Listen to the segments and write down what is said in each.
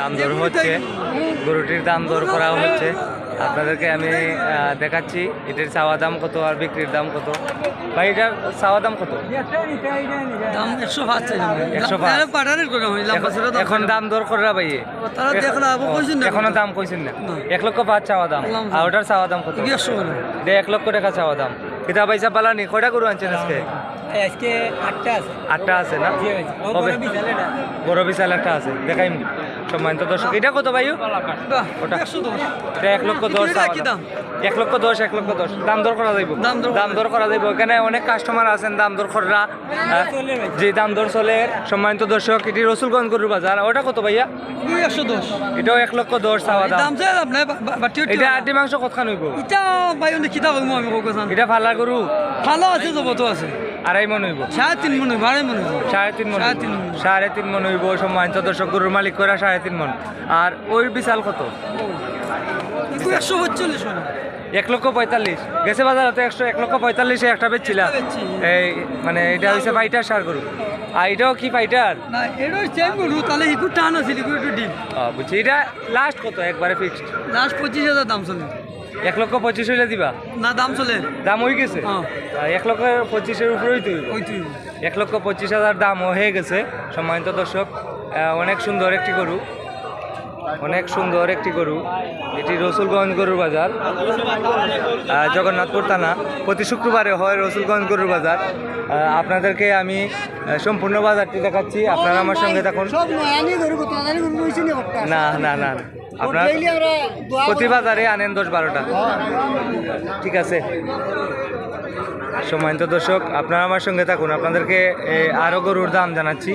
দাম দর হচ্ছে। গরুটির দাম দর করা হচ্ছে। আপনাদেরকে আমি দেখাচ্ছি। এটির চাওয়া দাম কত আর বিক্রির দাম কত? ভাই এটার চাওয়া দাম কত? দাম একশো পাঁচ এখন- দাম। দর করে ভাই। এখনও দাম কইছেন না। এক লক্ষ পাঁচ চাওয়া দাম। আর ওটার চাওয়া দাম কত? একশো এক লক্ষ টাকা চাওয়া দাম। কিতা পয়সা পালানি কয়টা গরু আনছেন আজকে? আজকে আটটা আছে। আটটা আছে না? বড় বিশাল একটা আছে। সম্মানিত দর্শক এটা কত ভাই? ওটা এটা এক লক্ষ দশ? এক লক্ষ দশ এক লক্ষ দশ। দাম দর করা যাইব। দাম দর- করা যাইব। এখানে অনেক কাস্টমার আছেন দাম দর করা যে দাম দর চলে। সম্মানিত দর্শক এটি রসুলগঞ্জ গরুর বাজার। ওটা কত ভাইয়া? একশো দশ। এটাও এক লক্ষ দশ চাওয়া দাম। এটা আটি মাংস কতখান হইব? এটা ভাই আমি কোথাও এটা ফালা গরু? ভালো আছে জবতো আছে। আড়াই মন হইব। সাড়ে তিন মনে হয় আড়াই মনে হয় সাড়ে তিন মন সাড়ে তিন মণ। সাড়ে তিন মন হইব সম্মানিত দর্শক গরুর মালিক করে সাড়ে তিন মন। আর ওই বিশাল কত? একশো পঁয়তাল্লিশ এক লক্ষ পঁয়তাল্লিশ। গেছে বাজারে তো একশো এক লক্ষ পঁয়তাল্লিশে একটা বেচছিলাম এই মানে এটা হচ্ছে ফাইটার সার গরু। আর এটাও কি ফাইটার না এটা চেম করু তাহলে একটু টান আছে একটু ডিম। বুঝছি। এটা লাস্ট কত? একবারে ফিক্সড লাস্ট পঁচিশ হাজার দাম চলে। এক লক্ষ পঁচিশ হইলে দিবা? না দাম চলে। দাম হয়ে গেছে? হ্যাঁ। এক লক্ষ পঁচিশের উপরেই তুই এক লক্ষ পঁচিশ হাজার দাম হয়ে গেছে সম্মানিত দর্শক। অনেক সুন্দর একটি গরু। অনেক সুন্দর একটি গরু। এটি রসুলগঞ্জ গরুর বাজার। জগন্নাথপুর থানা। প্রতি শুক্রবারে হয় রসুলগঞ্জ গরুর বাজার। আপনাদেরকে আমি সম্পূর্ণ বাজারটি দেখাচ্ছি। আপনারা আমার সঙ্গে থাকুন। নি না না। আপনার প্রতি বাজারে আনেন দশ বারোটা। ঠিক আছে। সম্মানিত দর্শক আপনারা আমার সঙ্গে থাকুন। আপনাদেরকে এ, আরও গরুর দাম জানাচ্ছি।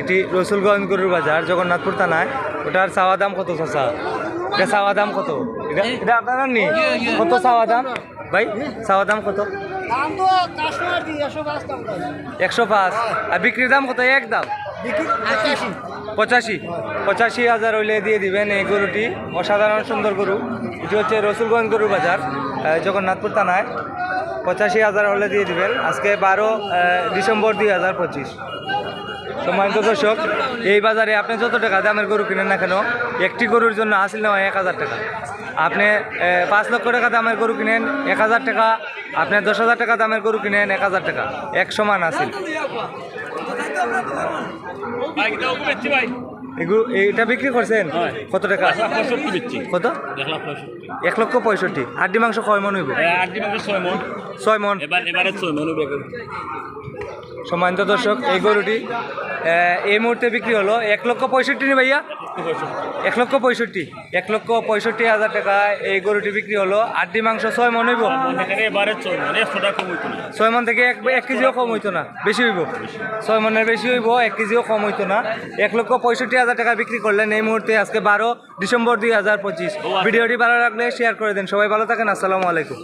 এটি রসুলগঞ্জ গরুর বাজার জগন্নাথপুর থানায়। ওটার চাওয়া দাম কত চাচা? এটা চাওয়া দাম কত? এটা এটা আপনারা নি কত চাওয়া দাম? ভাই চাওয়া দাম কত? একশো পাঁচ আর বিক্রির দাম কত? এক দাম? পঁচাশি। পঁচাশি। পঁচাশি হাজার হইলে দিয়ে দিবেন এই গরুটি। অসাধারণ সুন্দর গরু। এটি হচ্ছে রসুলগঞ্জ গরুর বাজার জগন্নাথপুর থানায়। পঁচাশি হাজার হলে দিয়ে দিবেন। আজকে বারো ডিসেম্বর দুই হাজার পঁচিশ। সম্মানিত দর্শক এই বাজারে আপনি যত টাকা দামের গরু কিনেন না কেন একটি গরুর জন্য আসিল নেওয়া এক হাজার টাকা। আপনি পাঁচ লক্ষ টাকা দামের গরু কিনেন এক হাজার টাকা। আপনি দশ হাজার টাকা দামের গরু কিনেন এক হাজার টাকা। এক সমান আসিল। এটা বিক্রি করছেন? কত টাকা? কত? এক লক্ষ পঁয়ষট্টি। হাড্ডি মাংস কয় মন হইব? ছয় মন। ছয় মন। মন সম্মানিত দর্শক এই গরুটি এই মুহূর্তে বিক্রি হলো এক লক্ষ পঁয়ষট্টি নি ভাইয়া? এক লক্ষ পঁয়ষট্টি। এক লক্ষ পঁয়ষট্টি হাজার টাকা এই গরুটি বিক্রি হলো। আড্ডি মাংস ছয় মন হইব? ছয় মন থেকে এক এক কেজিও কম হইতো না বেশি হইব? ছয় মনের বেশি হইব এক কেজিও কম হইতো না। এক লক্ষ পঁয়ষট্টি হাজার টাকা বিক্রি করলেন এই মুহূর্তে আজকে বারো ডিসেম্বর দুই হাজার পঁচিশ। ভিডিওটি ভালো লাগলে শেয়ার করে দেন। সবাই ভালো থাকেন আসসালামু আলাইকুম।